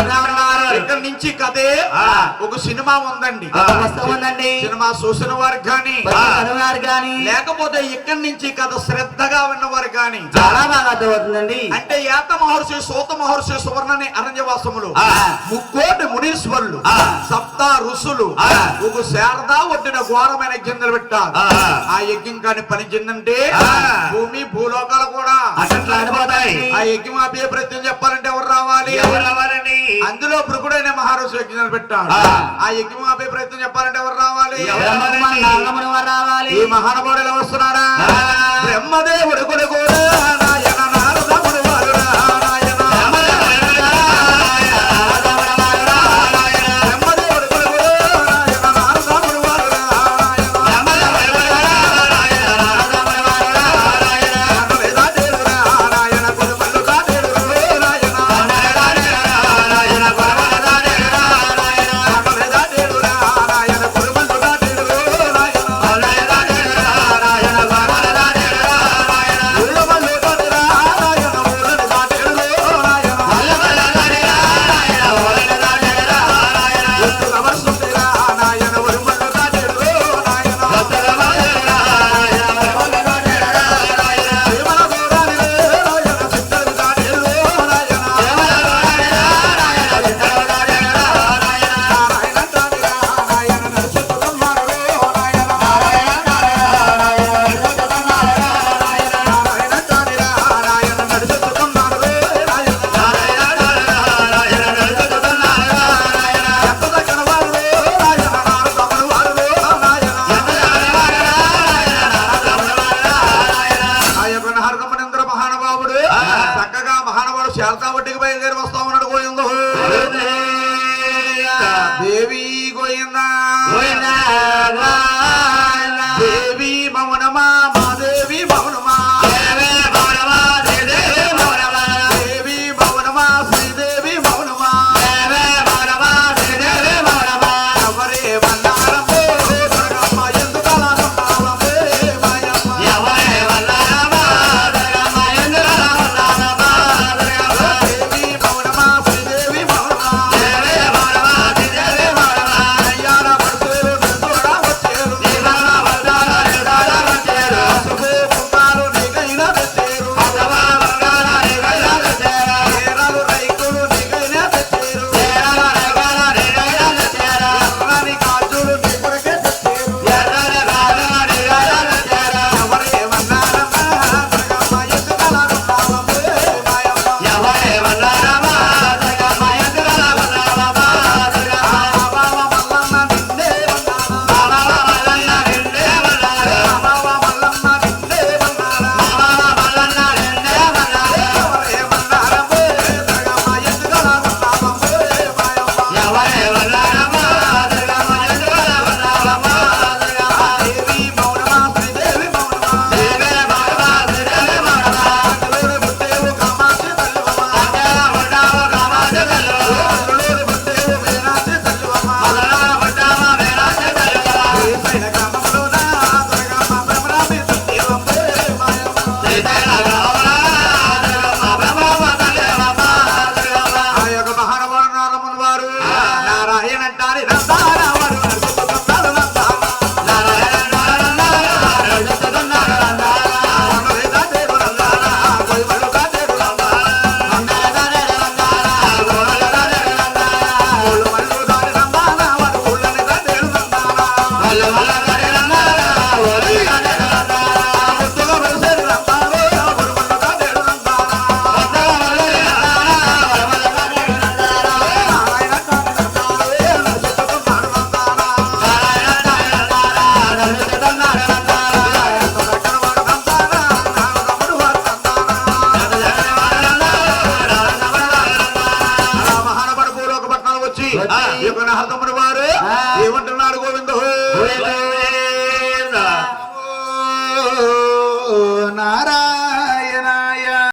അതാണ് వర్ణించి కదే ఒక సినిమా ఉందండి. సినిమా చూసిన వారు కానీ లేకపోతే ఇక్కడి నుంచి కథ శ్రద్ధగా విన్నవారు కానీ చాలా బాగా అర్థమవుతుందండి. అంటే ఏత మహర్షి సూత మహర్షి సువర్ణని అరణ్యవాసములు ముక్కోటి మునీశ్వరులు సప్త ఋషులు ఒక శారదా వడ్డిన ఘోరమైన యజ్ఞలు పెట్టారు. ఆ. యజ్ఞం కాని పనిచిందంటే భూమి భూలోకాలు కూడా. ఆ యజ్ఞం అభిప్రాయం చెప్పాలంటే ఎవరు రావాలి? ఎవరు రావాలండి? అందులో భృగుడైన మహారాజు యజ్ఞాలు పెట్టాడు. ఆ. యజ్ఞం ఆపే ప్రయత్నం చెప్పాలంటే ఎవరు రావాలి? రావాలి ఈ మహానుభావుడు ఎలా వస్తున్నాడా? బ్రహ్మదేవుడు కొడుకు శారదావడ్డీకి బయలుదేరి వస్తామని అడుగు ఎందుకు దేవి